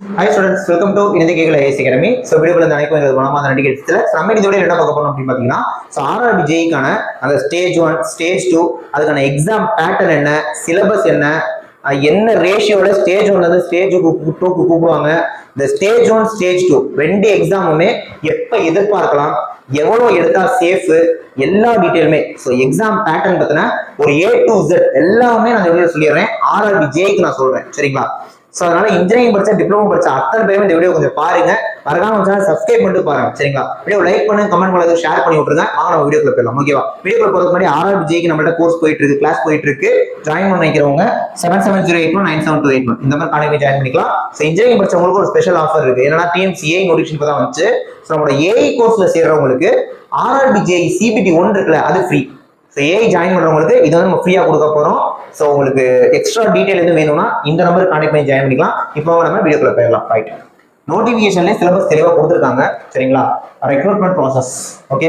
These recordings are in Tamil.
ஹை ஸ்டூடெண்ட்ஸ் வெல்கம் டு இணைந்து கேட்கல ஏசி அகாடமி. ஸோ வீடியோக்குள்ள நினைக்கும் அனைக்கும் எங்களுக்கு அந்த நடிகை எடுத்துல நம்ம இந்த வீடியோ என்ன பார்க்க போறோம் அப்படின்னு பார்த்தீங்கன்னா ஸோ ஆர்ஆர்பி ஜெய்க்கான அந்த ஸ்டேஜ் ஒன் ஸ்டேஜ் டூ அதுக்கான எக்ஸாம் பேட்டர்ன் என்ன சிலபஸ் என்ன என்ன ரேஷியோட ஸ்டேஜ் ஒன்ல இருந்து ஸ்டேஜ் டூக்கு கூப்பிடுவாங்க. இந்த ஸ்டேஜ் ஒன் ஸ்டேஜ் டூ ரெண்டு எக்ஸாமுமே எப்போ எதிர்பார்க்கலாம் எவ்வளோ எடுத்தா சேஃப் எல்லா டீட்டெயிலுமே ஸோ எக்ஸாம் பேட்டர்ன் பார்த்தீங்கன்னா ஒரு ஏ டு Z எல்லாமே நான் சொல்லிடுறேன். ஆர்ஆர்பி ஜேக்கு நான் சொல்றேன். சரிங்களா? ஸோ அதனால இன்ஜினியரிங் படிச்ச டிப்ளமோ படிச்ச அத்தனை பேருமே இந்த வீடியோ கொஞ்சம் பாருங்க. மறக்காம சேனல் சப்ஸ்கிரைப் பண்ணிட்டு பாருங்க சரிங்களா? வீடியோ லைக் பண்ணுங்க கமெண்ட் பண்ணுங்க ஷேர் பண்ணி விட்டுருங்க. வாங்க நம்ம வீடியோக்குள்ள போயிடலாம் ஓகேவா வீடியோக்குள்ள போறதுக்கு முன்னாடி ஆர்ஆர் ஜேக்கு நம்மள்ட்ட கோர்ஸ் போயிட்டு இருக்கு கிளாஸ் போயிட்டு இருக்கு. ஜாயின் பண்ண நினைக்கிறவங்க seven seven zero eight one nine seven two eight one இந்த மாதிரி காலேஜ் ஜாயின் பண்ணிக்கலாம். ஸோ இன்ஜினியரிங் படிச்சவங்களுக்கு ஒரு ஸ்பெஷல் ஆஃபர் இருக்கு. என்னன்னா டிஎம்சிஏ நோட்டிஃபிகேஷன் இப்போ தான் வந்துச்சு. ஸோ நம்மளோட ஏஐ கோர்ஸ்ல சேர்றவங்களுக்கு ஆர்ஆர்பி ஜேஇ சிபிடி ஒன்று இருக்குல்ல அது ஃப்ரீ ஸோ ஏஐ ஜாயின் பண்ணுறவங்களுக்கு இதை வந்து நம்ம ஃப்ரீயாக கொடுக்க போகிறோம் ஸோ உங்களுக்கு எக்ஸ்ட்ரா டீட்டெயில் எதுவும் வேணும்னா இந்த நம்பருக்கு கான்டெக்ட் பண்ணி ஜாயின் பண்ணிக்கலாம். இப்போ நம்ம வீடியோக்குள்ள போயிடலாம். ரைட் நோட்டிஃபிகேஷன்ல சிலபஸ் தெளிவாக கொடுத்துருக்காங்க. சரிங்களா? ரெக்ரூட்மெண்ட் ப்ராசஸ் ஓகே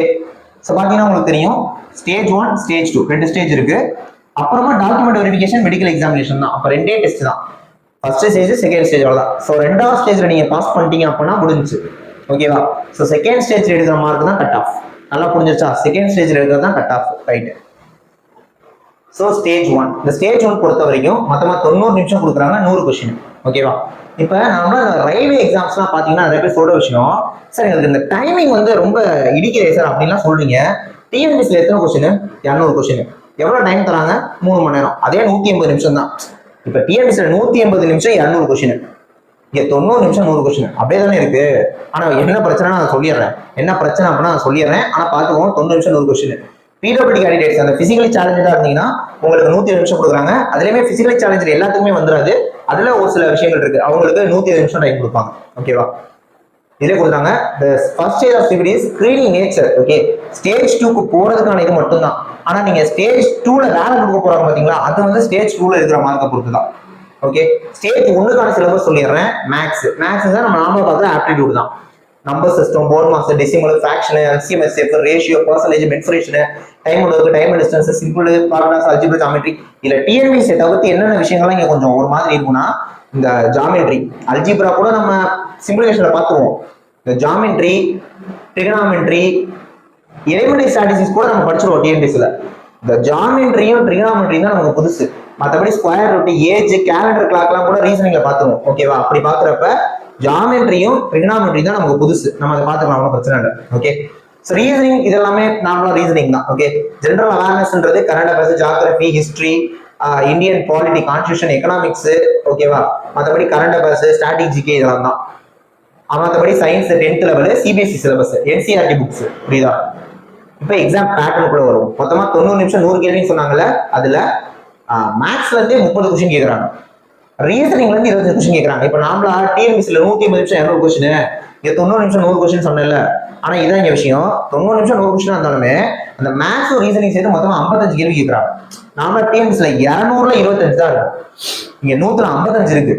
ஸோ பார்த்தீங்கன்னா உங்களுக்கு தெரியும். ஸ்டேஜ் ஒன் ஸ்டேஜ் டூ ரெண்டு ஸ்டேஜ் இருக்கு. அப்புறமா டாக்குமெண்ட் வெரிஃபிகேஷன் மெடிக்கல் எக்ஸாமினேஷன் தான். அப்போ ரெண்டே டெஸ்ட் தான். ஃபர்ஸ்ட் ஸ்டேஜ் செகண்ட் ஸ்டேஜ் அவ்வளோதான் ஸோ ரெண்டாவது ஸ்டேஜில் நீங்கள் பாஸ் பண்ணிட்டீங்க அப்படின்னா முடிஞ்சுச்சு. ஓகேவா ஸோ செகண்ட் ஸ்டேஜ் எடுக்கிற மார்க் தான் கட் ஆஃப் நல்லா புரிஞ்சிருச்சா? செகண்ட் ஸ்டேஜ்ல இருக்கிறது தான் cut off right so stage one இந்த ஸ்டேஜ் ஒன் பொறுத்த வரைக்கும் மொத்தமாக தொண்ணூறு நிமிஷம் கொடுக்குறாங்க நூறு கொஷின் ஓகேவா இப்போ நம்ம ரயில்வே எக்ஸாம்ஸ்லாம் பார்த்தீங்கன்னா நிறைய பேர் சொல்கிற விஷயம். சார் எங்களுக்கு இந்த டைமிங் வந்து ரொம்ப இடிக்கிறே சார் அப்படின்லாம் சொல்கிறீங்க டிஎன்பிஎஸ்ல எத்தனை கொஸ்டின் இரநூறு கொஸ்டின் எவ்வளோ டைம் தராங்க? மூணு மணி நேரம். அதே நூற்றி எண்பது நிமிஷம் தான் இப்போ டிஎன்பிஎஸ்ல நூற்றி ஐம்பது நிமிஷம் இரநூறு கொஸ்டின் இங்க தொண்ணூறு நிமிஷம் நூறு கொஸ்டின் அப்படியே தானே இருக்கு. ஆனா என்ன பிரச்சனை நான் சொல்லிடுறேன். என்ன பிரச்சனை அப்படின்னா நான் சொல்லிடுறேன். ஆனா பாத்துக்கோங்க தொண்ணூறு நிமிஷம் நூறு கொஸ்டின் பிடபிள்யூ கேண்டிடேட்ஸ் அந்த பிசிக்கலி சேலஞ்சா இருந்தீங்கன்னா உங்களுக்கு நூத்தி நிமிஷம் கொடுக்குறாங்க. அதுலயுமே பிசிக்கலி சேலஞ்சர் எல்லாத்துக்குமே வந்துடாது அதுல ஒரு சில விஷயங்கள் இருக்கு. அவங்களுக்கு நூத்தி நிமிஷம் டைம் கொடுப்பாங்க. ஓகேவா இதே கொடுத்தாங்க the first stage of stability is screening nature okay stage டூக்கு போறதுக்கான இது மட்டும்தான். ஆனா நீங்க ஸ்டேஜ் டூல வேலை கொடுக்க போறாங்க பாத்தீங்களா? அது வந்து ஸ்டேஜ் டூல இருக்கிற மார்க்கை பொறுத்து தான் ஓகே ஸ்டேஜ் ஒன்றுக்கான சிலபஸ் சொல்லிடுறேன். மேக்ஸ் மேக்ஸ் தான் நம்ம நார்மலாக பார்க்குற ஆப்டிடியூட் தான். Number system board master decimal fraction LCM HCF ratio percentage mensuration time work time distance simple formulas algebra geometry இல்ல டிஎன்பிஎஸ்சி தவிர்த்து என்னென்ன விஷயங்கள்லாம் இங்கே கொஞ்சம் ஒரு மாதிரி இருக்கும்னா இந்த ஜாமெட்ரி அல்ஜிப்ரா கூட நம்ம சிம்பிளிஃபிகேஷன்ல பார்த்துருவோம். இந்த ஜாமெட்ரி ட்ரிகனாமெட்ரி எலிமெண்டரி ஸ்ட்ராட்டஜிஸ் கூட நம்ம படிச்சிருவோம் டிஎன்பிஎஸ்சில் இந்த ஜாமெட்ரியும் ட்ரிகனாமெட்ரியும் தான் நமக்கு புதுசு. மற்றபடி ஸ்கொயர் ரூட் ஏஜ் கேலண்டர் கிளாக்லாம் கூட ரீசனிங்ல பார்த்துருவோம். ஓகேவா அப்படி பார்க்குறப்ப ஜாமெட்ரியும் ட்ரிகனாமெட்ரி தான் நமக்கு புதுசு. நம்ம அதை பார்த்துக்கலாம் ஒன்றும் பிரச்சனை இல்லை. ஓகே ஸோ ரீசனிங் இதெல்லாமே நார்மலா ரீசனிங் தான். Okay general அவேர்னஸ்ன்றது current affairs geography history Indian polity constitution economics ஓகேவா மற்றபடி கரண்ட் அஃபேர்ஸ் ஸ்ட்ராட்டஜிக்கு இதெல்லாம் தான். மற்றபடி science tenth level CBSE syllabus NCERT books புரியுதா? இப்போ எக்ஸாம் பேட்டர்ன் கூட வரும். மொத்தமாக தொண்ணூறு நிமிஷம் நூறு கேள்வின்னு சொன்னாங்கல்ல அதில் மேக்ஸ்ல இருந்தே முப்பது கொஸ்டின் கேட்குறாங்க ரீசனிங்ல இருந்து இருபது கொஸ்டின் கேட்குறாங்க இப்போ நாமளா டிஎன்பிசியில் நூத்தி ஐம்பது நிமிஷம் இரநூறு கொஸ்டின் இங்க தொண்ணூறு நிமிஷம் நூறு கொஸ்டின் சொன்னேன்ல. ஆனா இதான் இங்க விஷயம். தொண்ணூறு நிமிஷம் நூறு கொஸ்டின் இருந்தாலுமே அந்த மேக்ஸ் ரீசனிங் சேர்த்து மொத்தமாக ஐம்பத்தஞ்சு கேள்வி கேட்குறாங்க நாமளா டிஎன்பிசியில் இரநூறுல இருபத்தஞ்சு தான் இருக்கும். இங்க நூத்துல ஐம்பத்தஞ்சு இருக்கு.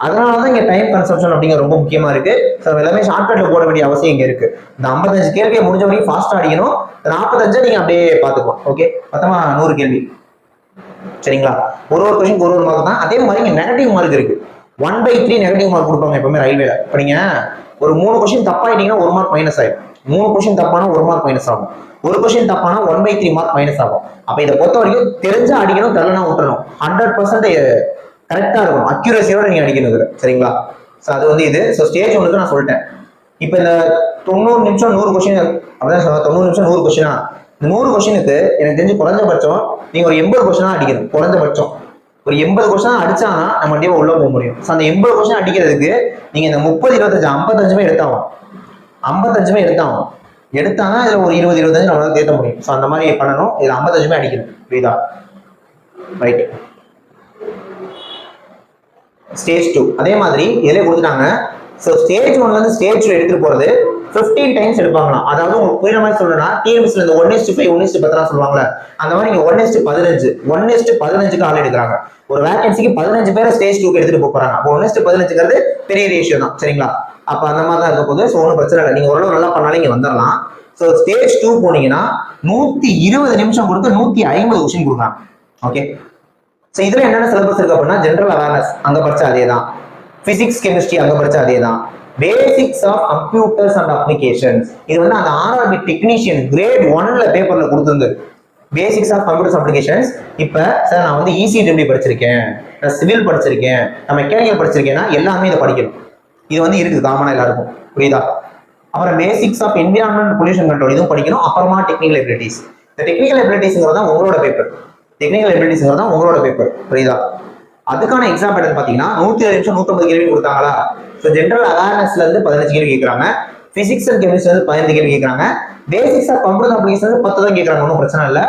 அதனால தான் இங்க டைம் கன்சப்ஷன் அப்படிங்கிற ரொம்ப முக்கியமா இருக்கு. ஸோ எல்லாமே ஷார்ட்கட்ல போட வேண்டிய அவசியம் இங்க இருக்கு. இந்த ஐம்பத்தஞ்சு கேள்வியை முடிஞ்ச வரைக்கும் ஃபாஸ்டா அடிக்கணும். நாற்பத்தஞ்சை நீங்க அப்படியே பாத்துக்கலாம் ஓகே மொத்தமா நூறு கேள்வி. சரிங்களா? ஒரு ஒரு கொஷின் ஒரு ஒரு மார்க் தான். அதே மாதிரி இங்கே நெகட்டிவ் மார்க் இருக்கு. One by three negative mark கொடுப்பாங்க எப்பவுமே ரயில்வேல இப்போ நீங்க ஒரு மூணு கொஸ்டின் தப்பாயிட்டீங்கன்னா ஒரு மார்க் மைனஸ் ஆயிடும். மூணு கொஸ்டின் தப்பானா ஒரு மார்க் மைனஸ் ஆகும். ஒரு question தப்பானா one by three mark minus ஆகும். அப்ப இதை பொறுத்த வரைக்கும் தெரிஞ்சா அடிக்கணும் தெரியலனா விட்டுறணும் ஹண்ட்ரட் பர்சன்ட் கரெக்டா இருக்கும் அக்யூரஸியோட நீங்க அடிக்கணும் சரிங்களா? ஸோ அது வந்து இது. ஸோ ஸ்டேஜ் ஒன்றுக்கு நான் சொல்லிட்டேன். இப்போ இந்த தொண்ணூறு நிமிஷம் நூறு கொஸ்டின் அப்படிதான் தொண்ணூறு நிமிஷம் நூறு கொஸ்டினா நூறு கொஸ்டினுக்கு எனக்கு தெரிஞ்சு குறைஞ்சபட்சம் நீங்க ஒரு எண்பது கொஸ்டினா அடிக்கணும். குறைஞ்சபட்சம் ஒரு எண்பது கொஸ்டின் அடிச்சானா நம்ம கண்டிப்பா உள்ள போக முடியும். ஸோ அந்த எண்பது கொஸ்டின் அடிக்கிறதுக்கு நீங்க இந்த முப்பது இருபத்தஞ்சு ஐம்பத்தஞ்சுமே எடுத்தாகும் ஐம்பத்தஞ்சுமே எடுத்தாகும் எடுத்தானா இதுல ஒரு இருபது இருபத்தஞ்சு நம்மளால தேர்த்த முடியும். ஸோ அந்த மாதிரி பண்ணணும். இதுல ஐம்பத்தஞ்சுமே அடிக்கணும். புரியுதா? ரைட் ஸ்டேஜ் டூ அதே மாதிரி இதிலே கொடுத்துட்டாங்க. ஸோ ஸ்டேஜ் ஒன்லேருந்து ஸ்டேஜ் டூ எடுத்துட்டு போகிறது ஃபிஃப்டீன் டைம்ஸ் எடுப்பாங்களாம். அதாவது உங்களுக்கு புரியுற மாதிரி சொல்லணும்னா டிஎம்ஸ்ல இந்த ஒன் எஸ்ட் ஃபைவ் ஒன் எஸ்ட் பத்தெல்லாம் சொல்லுவாங்கல்ல. அந்த மாதிரி நீங்கள் ஒன் எஸ்ட் பதினஞ்சு ஒன் எஸ்ட் பதினஞ்சுக்கு ஆள் எடுக்கிறாங்க. ஒரு வேகன்சிக்கு பதினஞ்சு பேரை ஸ்டேஜ் டூக்கு எடுத்துகிட்டு போக போறாங்க. அப்போ ஒன் எஸ்ட் பதினஞ்சுங்கிறது பெரிய ரேஷியோ தான் சரிங்களா? அப்போ அந்த மாதிரி தான் இருக்க போது ஸோ ஒன்றும் பிரச்சனை இல்லை. நீங்கள் ஓரளவு நல்லா பண்ணாலும் இங்கே வந்துடலாம் ஸோ ஸ்டேஜ் டூ போனீங்கன்னா நூற்றி இருபது நிமிஷம் கொடுத்து நூற்றி ஐம்பது கொஸ்டின் கொடுக்குறாங்க ஓகே ஸோ இதில் என்னென்ன சிலபஸ் இருக்கு அப்படின்னா ஜென்ரல் அவேர்னஸ் அங்கே படிச்ச அதே தான். பிசிக்ஸ் கெமிஸ்ட்ரி அங்க படிச்ச அதே தான் basics of computers and applications இது வந்து அந்த ஆர்ஆர்பி டெக்னீஷியன் கிரேட் ஒன்ல பேப்பர்ல கொடுத்துருந்தது பேசிக்ஸ் ஆஃப் கம்ப்யூட்டர்ஸ் அப்ளிகேஷன்ஸ் இப்போ சார் நான் வந்து இசி டெம்டி படிச்சிருக்கேன். நான் சிவில் படிச்சிருக்கேன். நான் மெக்கானிக்கல் படிச்சிருக்கேன்னா எல்லாமே இதை படிக்கணும். இது வந்து இருக்குது காமனா எல்லாருக்கும். புரியுதா? அப்புறம் basics of environment pollution control இதுவும் படிக்கணும். அப்புறமா டெக்னிக்கல் எபிலிட்டிஸ் இந்த டெக்னிக்கல் எபிலிட்டிஸ்ங்கிறது தான் உங்களோட பேப்பர் டெக்னிக்கல் எபிலிட்டிஸ்ங்கிறது தான் உங்களோட பேப்பர் புரியுதா? அதுக்கான எக்ஸாம் பேட்டர் பார்த்தீங்கன்னா நூற்றி அஞ்சு நிமிஷம் நூற்றம்பது கேள்வி கொடுத்தாங்களா? ஸோ ஜென்ரல் அவேர்னஸ்ல இருந்து பதினஞ்சு கேள்வி கேட்குறாங்க பிசிக்ஸ் அண்ட் கெமிஸ்ட்ரி வந்து பதினஞ்சு கேள்வி கேட்குறாங்க பேசிக்ஸ் ஆஃப் கம்ப்யூட்டர் அப்ளிகேஷன் வந்து பத்து தான் கேட்குறாங்க ஒன்றும் பிரச்சனை இல்லை.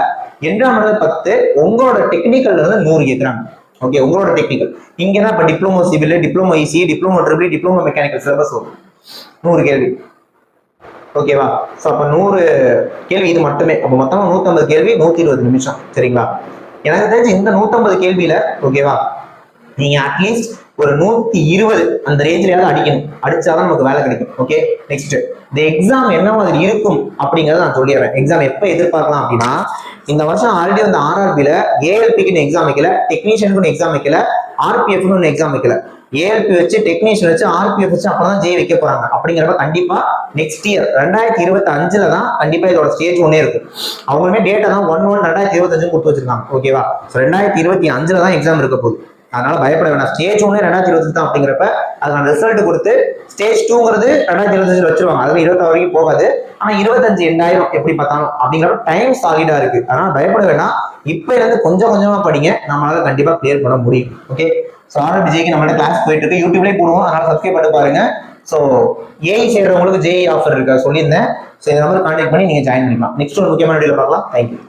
என்விரான்மெண்ட் பத்து உங்களோட டெக்னிக்கல்ல இருந்து நூறு கேட்குறாங்க ஓகே உங்களோட டெக்னிக்கல் இங்கே தான் இப்போ diploma civil diploma EC diploma triple diploma mechanical syllabus வரும். நூறு கேள்வி. ஓகேவா ஸோ அப்போ நூறு கேள்வி இது மட்டுமே. அப்போ மொத்தமாக நூற்றம்பது கேள்வி நூற்றி இருபது நிமிஷம். சரிங்களா? எனக்கு தெரிஞ்சு இந்த நூற்றம்பது கேள்வியில ஓகேவா நீங்க அட்லீஸ்ட் ஒரு நூத்தி இருபது அந்த ரேஞ்சில அடிக்கணும். அடிச்சாதான் நமக்கு வேலை கிடைக்கும். ஓகே நெக்ஸ்ட் இந்த எக்ஸாம் என்ன மாதிரி இருக்கும் அப்படிங்கறத நான் சொல்லிடுறேன். எக்ஸாம் எப்ப எதிர்பார்க்கலாம் அப்படின்னா இந்த வருஷம் ஆல்ரெடி வந்து ஆர்ஆர்பியில ஏஎல்பிக்குன்னு எக்ஸாம் வைக்கல டெக்னீஷியனுக்கு எக்ஸாம் வைக்கல ஆர்பிஎஃப்னு ஒன்று எக்ஸாம் வைக்கல. ஏஎல்பி வச்சு டெக்னீஷியன் வச்சு ஆர்பிஎஃப் வச்சு அப்பதான் ஜெய் வைக்க போறாங்க. அப்படிங்கிறப்ப கண்டிப்பா நெக்ஸ்ட் இயர் ரெண்டாயிரத்தி இருபத்தி அஞ்சுல தான் கண்டிப்பா இதோட ஸ்டேஜ் ஒன்னே இருக்கும். அவங்களுமே டேட்டா தான் ஒன் ஒன் ரெண்டாயிரத்தி இருபத்தஞ்சு கொடுத்து வச்சிருக்காங்க. ஓகேவா ரெண்டாயிரத்தி இருபத்தி அஞ்சுல தான் எக்ஸாம் இருக்க போகுது. அதனால பயப்பட வேணாம். ஸ்டேஜ் ஒன்று ரெண்டாயிரத்தி இருபத்தி தான் அப்படிங்கிறப்ப அதுக்கான ரிசல்ட் கொடுத்து ஸ்டேஜ் டூங்கிறது ரெண்டாயிரத்தி இருபத்தஞ்சு வச்சிருவாங்க. அதுல இருபத்தாறு வரைக்கும் போகாது. ஆனா இருபத்தஞ்சு எண்டாயிரம் எப்படி பார்த்தாலும் அப்படிங்கிறப்ப டைம் சாலிடா இருக்கு. அதனால பயப்பட வேணாம். இப்ப இருந்து கொஞ்சம் கொஞ்சமா படிங்க. நம்மளால கண்டிப்பா கிளியர் பண்ண முடியும். ஓகே ஸோ ஆர்ஆர் விஜய்க்கு நம்மளோட கிளாஸ் போயிட்டு இருக்கு யூடியூப்லேயே போடுவோம். அதனால சப்ஸ்கிரைப் பண்ணி பாருங்க. ஸோ ஏஐ செய்கிறவங்களுக்கு ஜேஇ ஆஃபர் இருக்கா. சொல்லியிருந்தேன். ஸோ இந்த நம்பர் கான்டாக்ட் பண்ணி நீங்கள் ஜாயின் பண்ணிக்கலாம். நெக்ஸ்ட் ஒரு முக்கியமான வீடியோ பார்க்கலாம். தேங்க்யூ